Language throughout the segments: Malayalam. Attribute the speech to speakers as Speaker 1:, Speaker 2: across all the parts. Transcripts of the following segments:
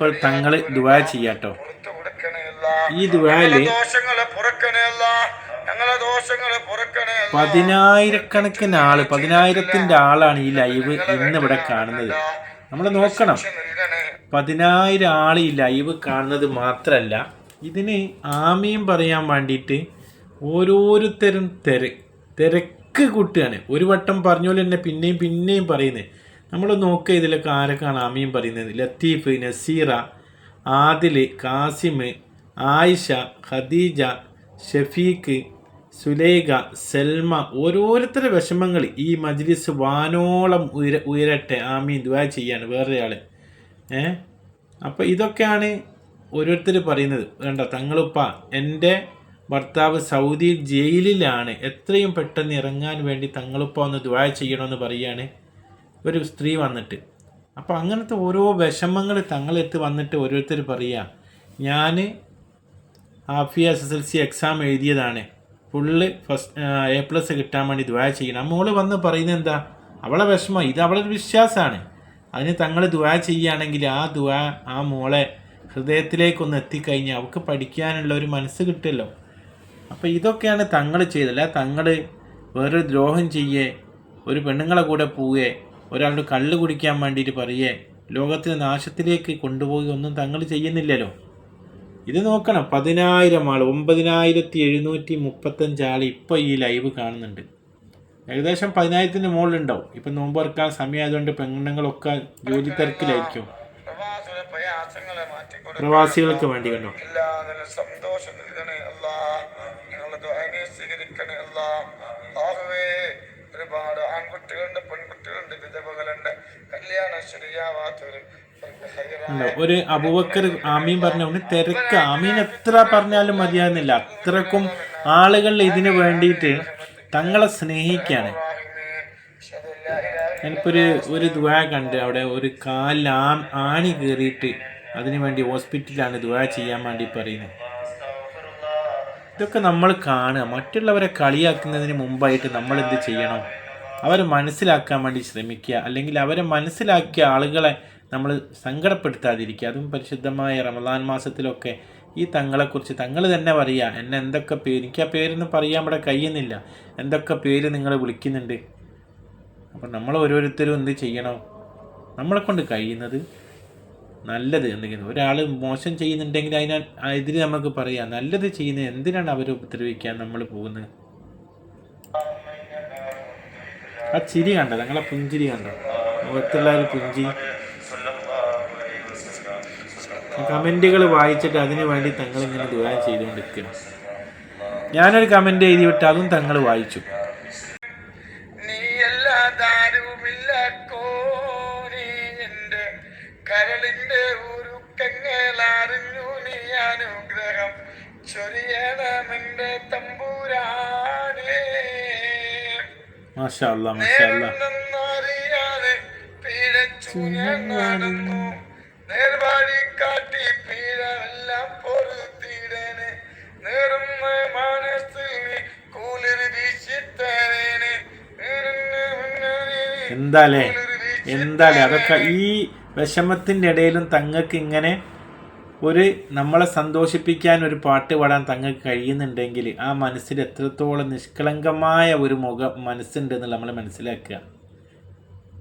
Speaker 1: ഇപ്പൊ തങ്ങൾ ദുവാ ചെയ്യാട്ടോ. ഈ
Speaker 2: അല്ല
Speaker 1: പതിനായിരക്കണക്കിന് ആൾ പതിനായിരത്തിന്റെ ആളാണ് ഈ ലൈവ് ഇന്ന് ഇവിടെ കാണുന്നത്. നമ്മൾ നോക്കണം. പതിനായിരം ആൾ ഈ ലൈവ് കാണുന്നത് മാത്രമല്ല ഇതിന് ആമയും പറയാൻ വേണ്ടിയിട്ട് ഓരോരുത്തരും തിര തിരക്ക് കൂട്ടുകയാണ്. ഒരു വട്ടം പറഞ്ഞ പോലെ തന്നെ പിന്നെയും പിന്നെയും പറയുന്നത് നമ്മൾ നോക്കുക ഇതിലൊക്കെ ആരൊക്കെയാണ് അമീം പറയുന്നത്? ലത്തീഫ് നസീറ ആദിൽ കാസിം ആയിഷ ഖദീജ ഷഫീഖ് സുലൈഖ സൽമ ഓരോരുത്തരുടെ വിഷമങ്ങൾ ഈ മജ്ലിസ് വാനോളം ഉയര ഉയരട്ടെ ആമീൻ ദുആ ചെയ്യാണ് വേറൊരാൾ ഏ? അപ്പോൾ ഇതൊക്കെയാണ് ഓരോരുത്തർ പറയുന്നത്. വേണ്ട തങ്ങളുപ്പ എന്റെ ഭർത്താവ് സൗദി ജയിലിലാണ്. എത്രയും പെട്ടെന്ന് ഇറങ്ങാൻ വേണ്ടി തങ്ങളുപ്പ ഒന്ന് ദുആ ചെയ്യണമെന്ന് പറയാണ്. ഒരു സ്ത്രീ വന്നിട്ട്. അപ്പോൾ അങ്ങനത്തെ ഓരോ വിഷമങ്ങൾ തങ്ങളെത്ത് വന്നിട്ട് ഓരോരുത്തർ പറയുക ഞാൻ Hafi S S L C exam എഴുതിയതാണ്. ഫുള്ള് ഫസ്റ്റ് എ പ്ലസ് കിട്ടാൻ വേണ്ടി ദ്വാ ചെയ്യണം. മോൾ വന്ന് പറയുന്നത് എന്താ? അവളെ വിഷമം ഇത് അവളെ വിശ്വാസമാണ് അതിന് തങ്ങൾ ദ്വാ ചെയ്യുകയാണെങ്കിൽ ആ ദ്വാ ആ മോളെ ഹൃദയത്തിലേക്കൊന്ന് എത്തിക്കഴിഞ്ഞാൽ അവൾക്ക് പഠിക്കാനുള്ള ഒരു മനസ്സ് കിട്ടുമല്ലോ അപ്പോൾ ഇതൊക്കെയാണ് തങ്ങൾ ചെയ്തല്ല തങ്ങൾ വേറൊരു ദ്രോഹം ചെയ്യേ ഒരു പെണ്ണുങ്ങളെ കൂടെ പോവേ ഒരാളുടെ കള്ള് കുടിക്കാൻ വേണ്ടിയിട്ട് പറയേ ലോകത്തിന് നാശത്തിലേക്ക് കൊണ്ടുപോയി ഒന്നും തങ്ങൾ ചെയ്യുന്നില്ലല്ലോ. ഇത് നോക്കണം പതിനായിരം ആൾ ഒമ്പതിനായിരത്തി എഴുന്നൂറ്റി മുപ്പത്തഞ്ച് ആൾ ഇപ്പോൾ ഈ ലൈവ് കാണുന്നുണ്ട്. ഏകദേശം പതിനായിരത്തിന്റെ മുകളിലുണ്ടാവും. ഇപ്പം നോമ്പ് തുറക്കാൻ സമയമായതുകൊണ്ട് പെണ്ണുങ്ങളൊക്കെ ജോലി തിരക്കിലായിരിക്കും. പ്രവാസികൾക്ക് വേണ്ടി കണ്ടോ?
Speaker 2: ഒരുപാട് ആൺകുട്ടികളുണ്ട്
Speaker 1: ഒരു അബുബക്കർ ആമീൻ പറഞ്ഞ തിരക്ക്. ആമീൻ എത്ര പറഞ്ഞാലും മതിയാകുന്നില്ല അത്രക്കും ആളുകൾ ഇതിന് വേണ്ടിയിട്ട് തങ്ങളെ സ്നേഹിക്കുകയാണ് എനിക്കൊരു ഒരു ഒരു ദുവാ കണ്ട് അവിടെ ഒരു കാലിൽ ആ ആണി കയറിയിട്ട് അതിനു വേണ്ടി ഹോസ്പിറ്റലിലാണ് ദുവാ ചെയ്യാൻ വേണ്ടി പറയുന്നത്. ഇതൊക്കെ നമ്മൾ കാണുക. മറ്റുള്ളവരെ കളിയാക്കുന്നതിന് മുമ്പായിട്ട് നമ്മൾ എന്ത് ചെയ്യണം? അവരെ മനസ്സിലാക്കാൻ വേണ്ടി ശ്രമിക്കുക. അല്ലെങ്കിൽ അവരെ മനസ്സിലാക്കിയ ആളുകളെ നമ്മൾ സങ്കടപ്പെടുത്താതിരിക്കുക. അതും പരിശുദ്ധമായ റമദാൻ മാസത്തിലൊക്കെ ഈ തങ്ങളെക്കുറിച്ച് തങ്ങൾ തന്നെ പറയുക. എന്നെ എന്തൊക്കെ പേര് എനിക്ക് ആ പേരൊന്നും പറയാൻ ഇവിടെ കഴിയുന്നില്ല. എന്തൊക്കെ പേര് നിങ്ങൾ വിളിക്കുന്നുണ്ട്? അപ്പം നമ്മൾ ഓരോരുത്തരും എന്ത് ചെയ്യണം? നമ്മളെ കൊണ്ട് കഴിയുന്നത് നല്ലത് എന്തെങ്കിലും ഒരാൾ മോശം ചെയ്യുന്നുണ്ടെങ്കിൽ അതിന് എതിരെ നമുക്ക് പറയാം. നല്ലത് ചെയ്യുന്നത് എന്തിനാണ് അവരെ ഉപദ്രവിക്കാൻ നമ്മൾ പോകുന്നത്? ആ ചിരി കണ്ടോ? ഞങ്ങളെ പുഞ്ചിരി കണ്ടോ? മുഖത്തുള്ള പുഞ്ചി. കമന്റുകൾ വായിച്ചിട്ട് അതിനു വേണ്ടി തങ്ങൾ ഇങ്ങനെ ദുരാൻ ചെയ്തുകൊണ്ടിരിക്കണം ഞാനൊരു കമന്റ് എഴുതി വിട്ട് അതും തങ്ങൾ വായിച്ചു.
Speaker 2: നടന്നു. നേർവഴി കാട്ടി പൊറുത്തിടനെ. മനസ്സിൽ വീശിത്തരേനെ
Speaker 1: എന്താലേ? എന്താലേ? അതൊക്കെ ഈ വിഷമത്തിന്റെ ഇടയിലും തങ്ങൾക്ക് ഇങ്ങനെ ഒരു നമ്മളെ സന്തോഷിപ്പിക്കാൻ ഒരു പാട്ട് പാടാൻ തങ്ങൾക്ക് കഴിയുന്നുണ്ടെങ്കിൽ ആ മനസ്സിൽ എത്രത്തോളം നിഷ്കളങ്കമായ ഒരു മുഖം മനസ്സുണ്ട് എന്ന് നമ്മൾ മനസ്സിലാക്കുക.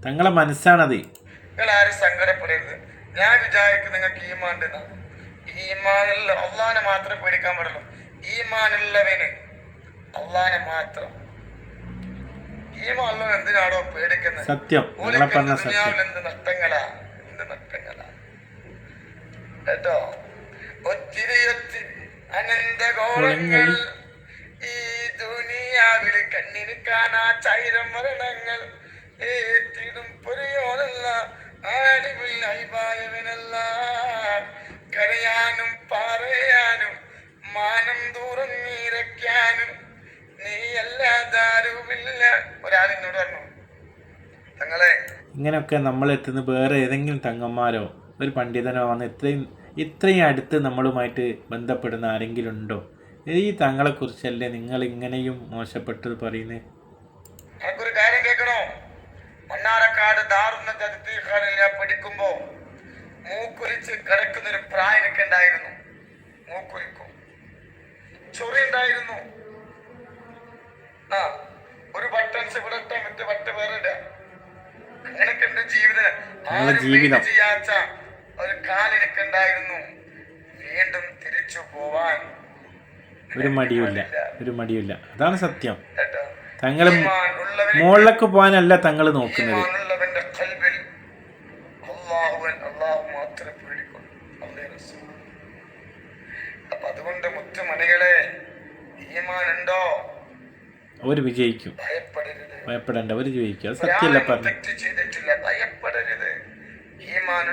Speaker 1: തങ്ങളെ മനസ്സാണത്.
Speaker 2: നിങ്ങൾ ആരും സങ്കടപ്പെടരുത്. ഞാൻ വിചാരിക്കും നിങ്ങൾക്ക് ഈമാണ്ടെന്ന ഈമാനുള്ള അള്ളാനെ മാത്രമേ പേടിക്കാൻ പാടുള്ളൂ. ഈമാനുള്ളവന് അള്ളാനെ മാത്രം. ഈമാനുള്ളവൻ എന്തിനാണോ പേടിക്കുന്നത്?
Speaker 1: സത്യം.
Speaker 2: എന്ത് നഷ്ടങ്ങളാ? കേട്ടോ? ഒത്തിരി ഒത്തിരി അനന്തകോളങ്ങൾ ഈ ദുനിയാവിൽ കണ്ണിന് കാണാ ചൈരം മരണങ്ങൾ. ഏറ്റിടും പൊറിയോനല്ല ആടിവിൽ അഭിപായവനല്ല കരയാനും പറയാനും മാനം ദൂരം നീരയ്ക്കാനും നീ അല്ലാതാരുമില്ല. ഒരാളിനോട് പറഞ്ഞു തങ്ങളെ.
Speaker 1: ഇങ്ങനെയൊക്കെ നമ്മളെത്തുന്ന വേറെ ഏതെങ്കിലും തങ്ങന്മാരോ? ഒരു പണ്ഡിതനോ വന്ന് ഇത്രയും ഇത്രയും അടുത്ത് നമ്മളുമായിട്ട് ബന്ധപ്പെടുന്ന ആരെങ്കിലും ഉണ്ടോ ഈ തങ്ങളെക്കുറിച്ചല്ലേ നിങ്ങൾ ഇങ്ങനെയും മോശപ്പെട്ടത് പറയുന്നത്
Speaker 2: ഒരു കാര്യം കേൾക്കണോ? മണ്ണാറക്കാട് ദാറുന്ന തദ്ദീഖാനിൽ ഞാൻ പഠിക്കുമ്പോൾ മൂക്കൊലിച്ച് കിടക്കുന്ന
Speaker 1: ഒരു പ്രായം
Speaker 2: എനിക്ക് ഉണ്ടായിരുന്നു. മൂക്കൊലിക്കും ചൊറി ഉണ്ടായിരുന്നു. ആ ഒരു ബട്ടൺസ് ഇവിടെ ഇട്ടാ മറ്റേ ബട്ട വേറെ ഇടാം അങ്ങനെയൊക്കെ ജീവിതം. ആരും ജീവിതം. ചെയ്യാച്ചാ വീണ്ടും തിരിച്ചു പോവാൻ
Speaker 1: ഒരു മടിയുമില്ല. ഒരു മടിയുമില്ല. അതാണ് സത്യം.
Speaker 2: തങ്ങളെ
Speaker 1: തങ്ങൾ മുകളിലേക്ക് പോകാനല്ല തങ്ങൾ നോക്കുന്നത്.
Speaker 2: അതുകൊണ്ട് മുത്തുമണികളെ ഈമാൻ ഉണ്ടോ
Speaker 1: അവർ വിജയിക്കും ഭയപ്പെടേണ്ട. അവർ ജയിക്കും അത് സത്യമല്ല പറഞ്ഞു
Speaker 2: ചെയ്തിട്ടില്ല. ഭയപ്പെടരുത്. ഈമാൻ